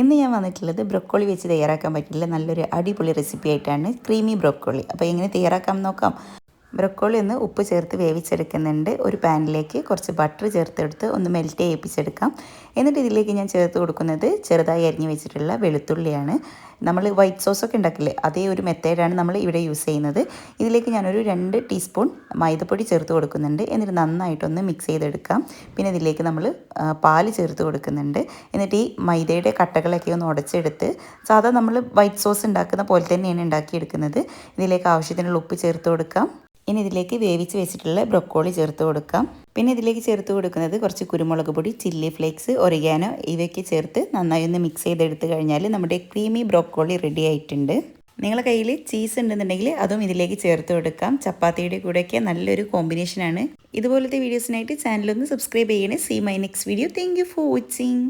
ഇന്ന് ഞാൻ വന്നിട്ടുള്ളത് ബ്രൊക്കോളി വെച്ച് തയ്യാറാക്കാൻ പറ്റില്ല നല്ലൊരു അടിപൊളി റെസിപ്പി ആയിട്ടാണ് ക്രീമി ബ്രൊക്കോളി. അപ്പോൾ എങ്ങനെ തയ്യാറാക്കാം നോക്കാം. ബ്രൊക്കോളി ഒന്ന് ഉപ്പ് ചേർത്ത് വേവിച്ചെടുക്കുന്നുണ്ട്. ഒരു പാനിലേക്ക് കുറച്ച് ബട്ടർ ചേർത്തെടുത്ത് ഒന്ന് മെൽറ്റ് ചെയ്യിപ്പിച്ചെടുക്കാം. എന്നിട്ട് ഇതിലേക്ക് ഞാൻ ചേർത്ത് കൊടുക്കുന്നത് ചെറുതായി അരിഞ്ഞു വെച്ചിട്ടുള്ള വെളുത്തുള്ളിയാണ്. നമ്മൾ വൈറ്റ് സോസൊക്കെ ഉണ്ടാക്കില്ലേ അതേ ഒരു മെത്തേഡാണ് നമ്മൾ ഇവിടെ യൂസ് ചെയ്യുന്നത്. ഇതിലേക്ക് ഞാനൊരു രണ്ട് ടീസ്പൂൺ മൈദപ്പൊടി ചേർത്ത് കൊടുക്കുന്നുണ്ട്. എന്നിട്ട് നന്നായിട്ടൊന്ന് മിക്സ് ചെയ്തെടുക്കാം. പിന്നെ ഇതിലേക്ക് നമ്മൾ പാൽ ചേർത്ത് കൊടുക്കുന്നുണ്ട്. എന്നിട്ട് ഈ മൈദയുടെ കട്ടകളൊക്കെ ഒന്ന് ഉടച്ചെടുത്ത് സാധാ നമ്മൾ വൈറ്റ് സോസ് ഉണ്ടാക്കുന്ന പോലെ തന്നെയാണ് ഉണ്ടാക്കിയെടുക്കുന്നത്. ഇതിലേക്ക് ആവശ്യത്തിനുള്ള ഉപ്പ് ചേർത്ത് കൊടുക്കാം. ഇനി ഇതിലേക്ക് വേവിച്ച് വെച്ചിട്ടുള്ള ബ്രൊക്കോളി ചേർത്ത് കൊടുക്കാം. പിന്നെ ഇതിലേക്ക് ചേർത്ത് കൊടുക്കുന്നത് കുറച്ച് കുരുമുളക് പൊടി ചില്ലി ഫ്ലേക്സ് ഒറിഗാനോ ഇവയൊക്കെ ചേർത്ത് നന്നായി ഒന്ന് മിക്സ് ചെയ്തെടുത്ത് കഴിഞ്ഞാൽ നമ്മുടെ ക്രീമി ബ്രൊക്കോളി റെഡി ആയിട്ടുണ്ട്. നിങ്ങളുടെ കയ്യിൽ ചീസ് ഉണ്ടെന്നുണ്ടെങ്കിൽ അതും ഇതിലേക്ക് ചേർത്ത് കൊടുക്കാം. ചപ്പാത്തിയുടെ കൂടെയൊക്കെ നല്ലൊരു കോമ്പിനേഷനാണ്. ഇതുപോലത്തെ വീഡിയോസിനായിട്ട് ചാനലൊന്ന് സബ്സ്ക്രൈബ് ചെയ്യണേ. See my next video thank for watching